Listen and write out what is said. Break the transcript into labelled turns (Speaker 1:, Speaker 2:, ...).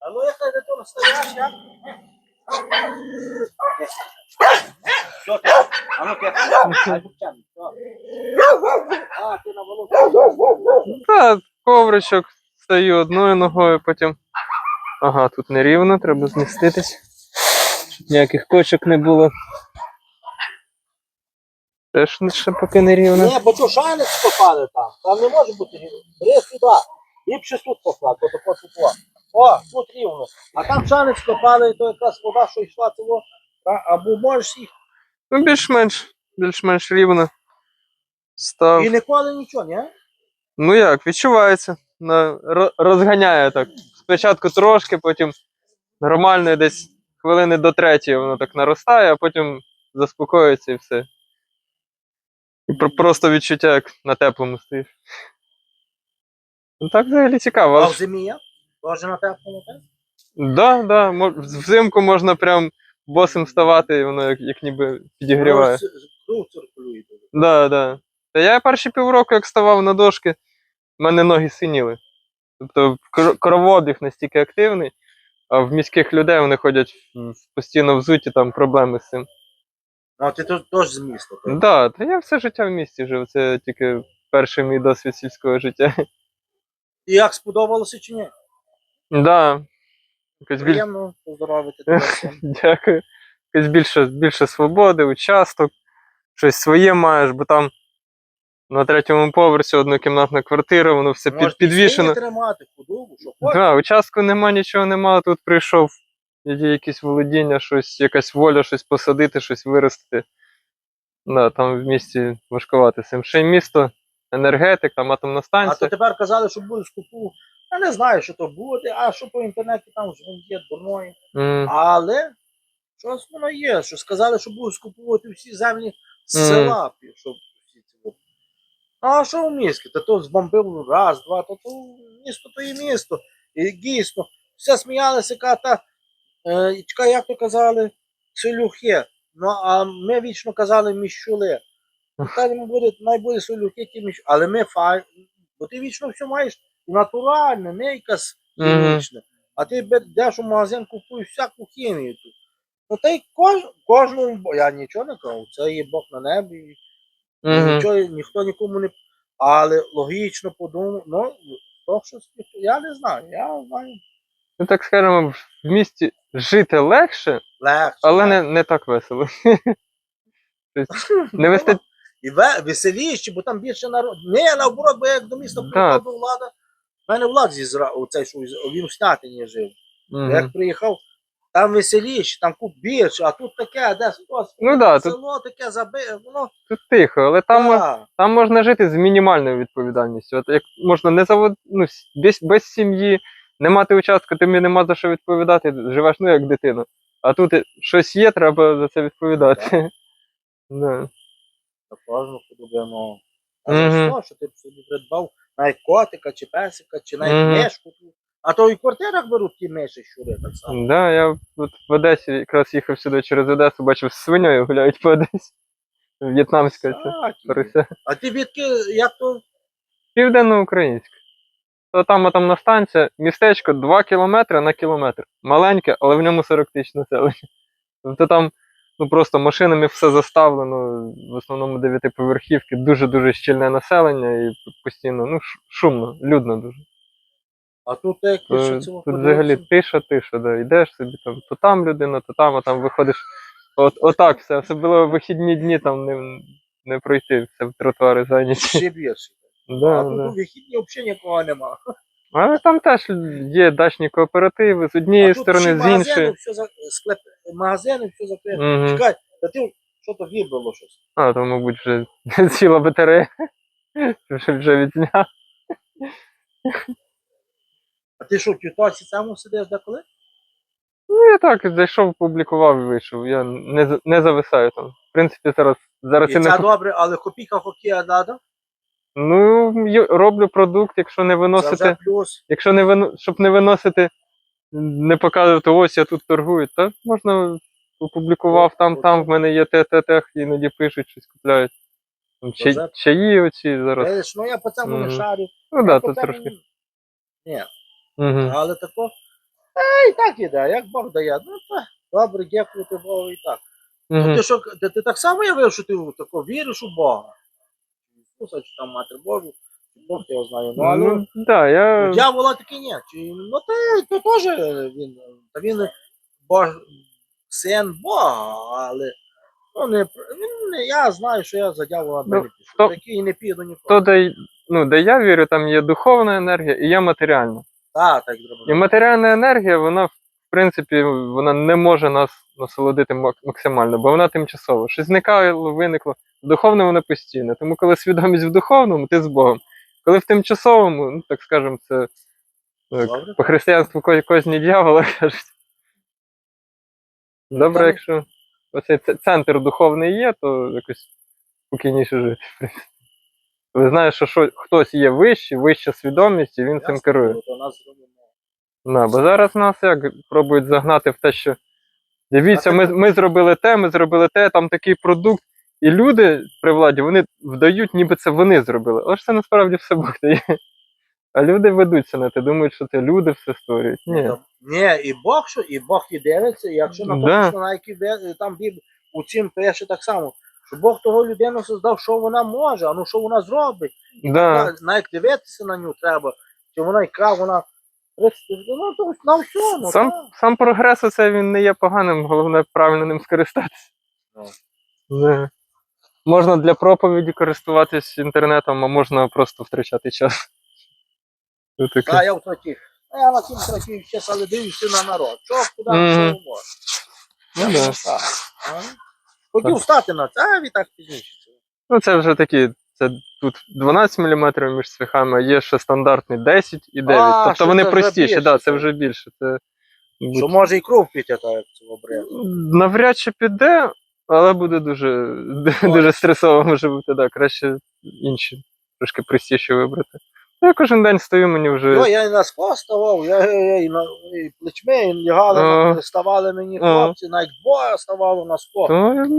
Speaker 1: А ну яка де то стояш, як? Що ти? А ну ти. А, ти на волосі.
Speaker 2: Та ковричок стою одною ногою, потім. Ага, тут нерівно, треба зміститись. Щоб ніяких кочок не було. Теж ще поки нерівно.
Speaker 1: Ні, бо шайник скопали там. Там не може бути рівно. Бери сюди. Ліпше тут поклад, бо то тут. О, тут рівно. А там шайник скопали, і то якраз вода, що йшла цього. Або можеш їх.
Speaker 2: Ну, більш-менш, більш-менш рівно. Став.
Speaker 1: І ніколи нічого, ні?
Speaker 2: Ну як, відчувається. На, ро- розганяє так. Спочатку трошки, потім нормально десь хвилини до третьої воно так наростає, а потім заспокоюється і все. І про- просто відчуття, як на теплому стоїш. Ну так взагалі цікаво.
Speaker 1: А в зимі є? Теж на теплому так?
Speaker 2: Да, да, мож- взимку можна прям босим вставати, і воно як, як ніби підігріває.
Speaker 1: Кров циркулює. дуже.
Speaker 2: Да, да. Та я перші півроку, як ставав на дошки, в мене ноги синіли. Тобто кр- кровообіг настільки активний, а в міських людей вони ходять в- постійно взуті, там проблеми з цим.
Speaker 1: Ну, ти тут теж з міста. так?
Speaker 2: Да, та я все життя в місті жив. Це тільки перший мій досвід сільського життя.
Speaker 1: І як сподобалося чи ні?
Speaker 2: Да. Якось біль...
Speaker 1: Приємно поздоровити тебе. всім.
Speaker 2: Дякую. Якось більше, більше свободи, участок, щось своє маєш, бо там на третьому поверсі однокімнатна квартира, воно все під,
Speaker 1: Можеш
Speaker 2: підвішено.
Speaker 1: підвішено. тримати худобу, що хочеш.
Speaker 2: Да, участку нема, нічого нема. Тут прийшов є якісь володіння, щось, якась воля, щось посадити, щось виростити. Да, там в місті важкувати з цим. Ще й місто, енергетик, там атомна
Speaker 1: А то тепер казали, що буде скупу. Я не знаю, що то буде, а що по інтернеті там вже є дурної.
Speaker 2: М,
Speaker 1: Але щось воно є, що сказали, що будуть скупувати всі землі з
Speaker 2: Мгм.
Speaker 1: села. Щоб всі ці от. А що в місті? Та то збомбив раз, два, то, то місто то і місто. І дійсно, все сміялися, ка та е, чекай, як то казали, селюхи. Ну, а ми вічно казали міщули. Та йому буде, най буде селюхи, але ми фай, бо ти вічно все маєш натуральне, не якась хімічне. А ти йдеш у магазин, купуєш всяку хімію тут. Ну та й кож, кожному, я нічого не кажу, це є Бог на небі, нічого, ніхто нікому не. Але логічно подумав, ну, то щось, я не знаю, я знаю.
Speaker 2: Ну так скажемо, в місті жити легше,
Speaker 1: Легше.
Speaker 2: але не,
Speaker 1: легше.
Speaker 2: не так весело. Тобто не вести...
Speaker 1: І ве- веселіше, бо там більше народ. Не, наоборот, бо я як до міста
Speaker 2: Да.
Speaker 1: приїхав до влада. В мене влад зі зра... оцей, що він в Снятині жив.
Speaker 2: Мгм.
Speaker 1: Як приїхав, там веселіше, там куп більше, а тут таке, де
Speaker 2: Ну да, тут,
Speaker 1: село таке забив, воно
Speaker 2: тут тихо, але там,
Speaker 1: та,
Speaker 2: Там можна жити з мінімальною відповідальністю. От як можна не завод... ну, без, без сім'ї, не мати участку, тобі нема за що відповідати, живеш ну як дитина. А тут щось є, треба за це відповідати. Да.
Speaker 1: Кожну подобаємо. А
Speaker 2: Мгм.
Speaker 1: за що, що ти б собі придбав навіть котика, чи песика, чи навіть
Speaker 2: Мгм.
Speaker 1: мишку. А то і в квартирах беруть ті миші, щури так само.
Speaker 2: Да, я от в Одесі якраз їхав сюди через Одесу, бачив з свиньою гуляють по Одесі. В'єтнамська ця
Speaker 1: Так. А ті відки, як то
Speaker 2: Південноукраїнська. То там атомна станція, містечко 2 кілометри на кілометр. Маленьке, але в ньому 40 тисяч населення. Тобто там ну, просто машинами все заставлено, в основному дев'ятиповерхівки, дуже-дуже щільне населення і постійно ну, шумно, людно дуже.
Speaker 1: А тут як пише
Speaker 2: тут взагалі тиша, тиша, да. йдеш собі там, то там людина, то там, а там виходиш. От, отак все, особливо в вихідні дні там не, не пройти, все в тротуари зайняті.
Speaker 1: ще більше.
Speaker 2: Да,
Speaker 1: а тут
Speaker 2: да.
Speaker 1: у вихідні взагалі нікого нема.
Speaker 2: Але там теж є дачні кооперативи з однієї
Speaker 1: а
Speaker 2: сторони, з іншої.
Speaker 1: все за склеп, магазини, все закрито.
Speaker 2: Угу.
Speaker 1: Чекай, та ти що то вибило щось.
Speaker 2: А, то, мабуть, вже ціла батарея. Вже вже відзняв.
Speaker 1: А ти що, в тютоці саму сидиш деколи?
Speaker 2: Ну, я так зайшов, публікував і вийшов. Я не, не зависаю там. В принципі, зараз, зараз
Speaker 1: І це
Speaker 2: не.
Speaker 1: добре, але копійка хокея дада.
Speaker 2: Ну, роблю продукт, якщо не виносити. Якщо не вино... щоб не виносити, не показувати, ось я тут торгую, то можна опублікував там, там, в мене є те, те, те, іноді пишуть, щось купляють. Там чаї оці зараз.
Speaker 1: Ну я по цьому не шарю.
Speaker 2: Ну да, то трошки.
Speaker 1: Ні. Але тако, та і так іде, як Бог дає. Ну так, добре, дякувати Богу і так. Ти, що, ти так само явив, що ти тако віриш у Бога. Ісуса, чи там Матір Божу, чи Бог його знає. Ну, але
Speaker 2: Ну, да, я...
Speaker 1: у дьявола таки ні. Чи, ну ти, ти теж він, та він Бож, син Бога, але ну, не, він, я знаю, що я за дьявола
Speaker 2: Ну,
Speaker 1: не пишу.
Speaker 2: то-
Speaker 1: Такий не піду ніколи.
Speaker 2: То, де, ну, де я вірю, там є духовна енергія і є матеріальна.
Speaker 1: Так, так
Speaker 2: І матеріальна енергія, вона, в принципі, вона не може нас насолодити максимально, бо вона тимчасова. Щось зникало, виникло. Духовне воно постійне. Тому коли свідомість в духовному, ти з Богом. Коли в тимчасовому, ну так скажемо, це ну, по християнству ко- козні дьявола кажуть. Добре, якщо оцей центр духовний є, то якось спокійніше жити. в. Ви знаєш, що, що хтось є вищий, вища свідомість, і він цим
Speaker 1: Ясно,
Speaker 2: керує.
Speaker 1: нас.
Speaker 2: Да, бо зараз нас як пробують загнати в те, що дивіться, ми, ми зробили те, ми зробили те, там такий продукт. І люди при владі вони вдають, ніби це вони зробили. Але ж це насправді все Бог дає. А люди ведуться на те, думають, що це люди все створюють. Ні.
Speaker 1: Ні, і Бог що, і Бог і дивиться, і якщо
Speaker 2: Да.
Speaker 1: написано на там Біб- у цім пише так само, що Бог того людину создав, що вона може, а ну що вона зробить.
Speaker 2: Да.
Speaker 1: Навіть дивитися на нього треба, чи вона яка вона. Ну, то на всьому.
Speaker 2: Сам,
Speaker 1: так.
Speaker 2: сам прогрес оце він не є поганим, головне правильно ним скористатися.
Speaker 1: Ну.
Speaker 2: Да. Можна для проповіді користуватись інтернетом, а можна просто втрачати час. Це таке.
Speaker 1: Та я втратив. А я на тім втратив час, але дивлюся на народ. Що, куди, може.
Speaker 2: Ну, да.
Speaker 1: не. Хотів стати на це, а відтак пізніше.
Speaker 2: Ну, це вже такі, це тут 12 мм між цвяхами, а є ще стандартний 10 і 9.
Speaker 1: А,
Speaker 2: тобто
Speaker 1: що
Speaker 2: вони
Speaker 1: це вже
Speaker 2: простіші,
Speaker 1: більше,
Speaker 2: да, це вже більше. Це,
Speaker 1: Що може і кров піти, так, як цього бреду.
Speaker 2: навряд чи піде, але буде дуже, дуже стресово може бути. Да, краще інші, трошки простіші вибрати. Ну, Я кожен день стою, мені вже.
Speaker 1: Ну, я і на скло ставав, я, я, і, на, і плечми, і лягали, ставали мені хлопці, навіть двоє ставало на скло.
Speaker 2: То,